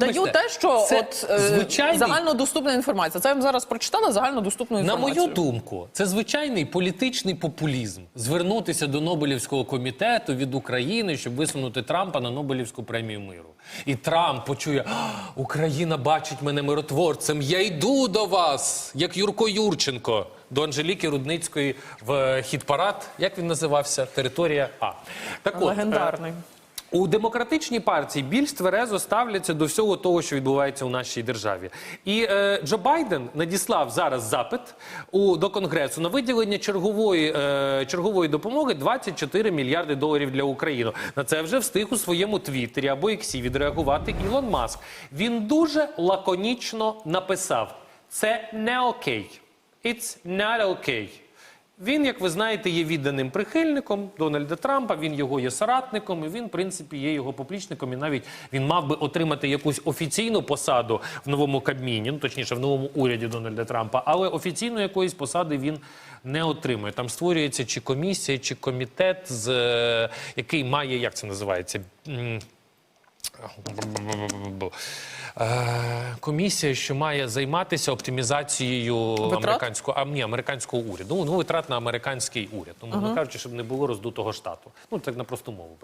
вибачте, даю те, що це от е, звичайний загальнодоступна інформація. Це я вам зараз прочитала загальнодоступну На мою думку, це звичайний політичний популізм звернутися до Нобелівського комітету від України, щоб висунути Трампа на Нобелівську премію миру. І Трамп почує: Україна бачить мене миротворцем. Я йду до вас, як Юрко Юрченко, до Анжеліки Рудницької в хіт-парад. Як він називався? Територія А. Так от, е, Легендарний. У демократичній партії більш тверезо ставляться до всього того, що відбувається у нашій державі. І е, Джо Байден надіслав зараз запит у, до Конгресу на виділення чергової, е, чергової допомоги 24 мільярди доларів для України. На це вже встиг у своєму твіттері або іксі відреагувати Ілон Маск. Він дуже лаконічно написав: це не окей. It's not okay. Він, як ви знаєте, є відданим прихильником Дональда Трампа. Він його є соратником, і він, в принципі, є його поплічником. І навіть він мав би отримати якусь офіційну посаду в новому Кабміні, ну точніше, в новому уряді Дональда Трампа, але офіційно якоїсь посади він не отримує. Там створюється чи комісія, чи комітет, з е, який має, як це називається? Е, Комісія, що має займатися оптимізацією Витрат? американського а, ні, американського уряду. Ну, витрат на американський уряд. Ну, мовно кажучи, щоб не було роздутого штату. Ну так на просту мову